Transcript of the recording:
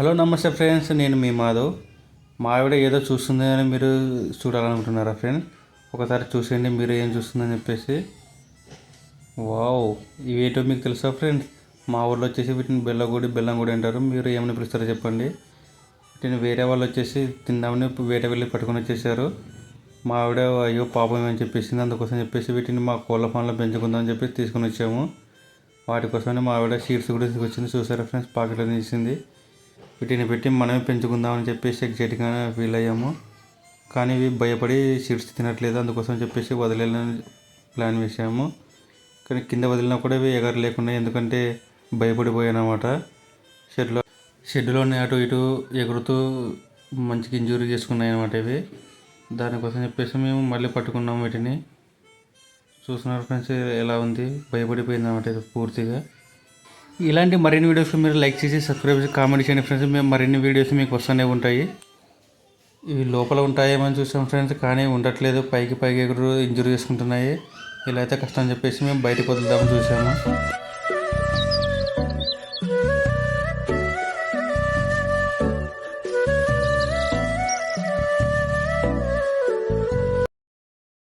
Hello నమస్తే friends. నేను మీ మాధవ్. మా ఆవిడ ఏదో చూస్తుందని మీరు చూడాలనుకుంటున్నారా ఫ్రెండ్ ఒకసారి చూసేయండి మీరు ఏం చూస్తుందని చెప్పేసి. వావ్ ఇవేటో మీకు తెలుసా ఫ్రెండ్స్? మా ఊళ్ళో వచ్చేసి వీటిని బెల్లగూడి బెల్లంగూడి అంటారు. మీరు ఏమని పిలుస్తారో చెప్పండి. వీటిని వేరే వాళ్ళు వచ్చేసి తిందామని వేట వెళ్ళి పట్టుకొని వచ్చేసారు. మా ఆవిడ అయ్యో పాపం అని చెప్పేసింది అందుకోసం చెప్పేసి వీటిని మా కోళ్ళ ఫామ్లో పెంచుకుందామని చెప్పేసి తీసుకుని వచ్చాము. వాటి కోసమని మా ఆవిడ షీట్స్ కూడా తీసుకొచ్చింది. చూసారా ఫ్రెండ్స్? పాకెట్లో తీసింది. వీటిని పెట్టి మనమే పెంచుకుందామని చెప్పేసి ఎగ్జైట్గా ఫీల్ అయ్యాము కానీ ఇవి భయపడి సీడ్స్ తినట్లేదు. అందుకోసం చెప్పేసి వదిలేయాలని ప్లాన్ వేసాము కానీ కింద వదిలినా కూడా ఇవి ఎగర లేకుండా ఎందుకంటే భయపడిపోయానమాట. షెడ్లో షెడ్లోనే అటు ఇటు ఎగురుతూ మంచిగా ఇంజూరీ చేసుకున్నాయి అనమాట ఇవి. దానికోసం చెప్పేసి మేము మళ్ళీ పట్టుకున్నాము వీటిని. చూస్తున్నారు ఫ్రెండ్స్ ఎలా ఉంది? భయపడిపోయింది అనమాట ఇది పూర్తిగా. ఇలాంటి మరిన్ని వీడియోస్ మీరు లైక్ చేసి సబ్స్క్రైబ్ చేసి కామెంట్ చేయండి ఫ్రెండ్స్ మేము మరిన్ని వీడియోస్ మీకు వస్తూనే ఉంటాయి. ఇవి లోపల ఉంటాయేమని చూసాం ఫ్రెండ్స్ కానీ ఉండట్లేదు. పైకి పైకి ఎగురు ఇంజురీ చేసుకుంటున్నాయి. ఇలా అయితే కష్టం చెప్పేసి మేము బయటకు వదులుదామని చూసాము.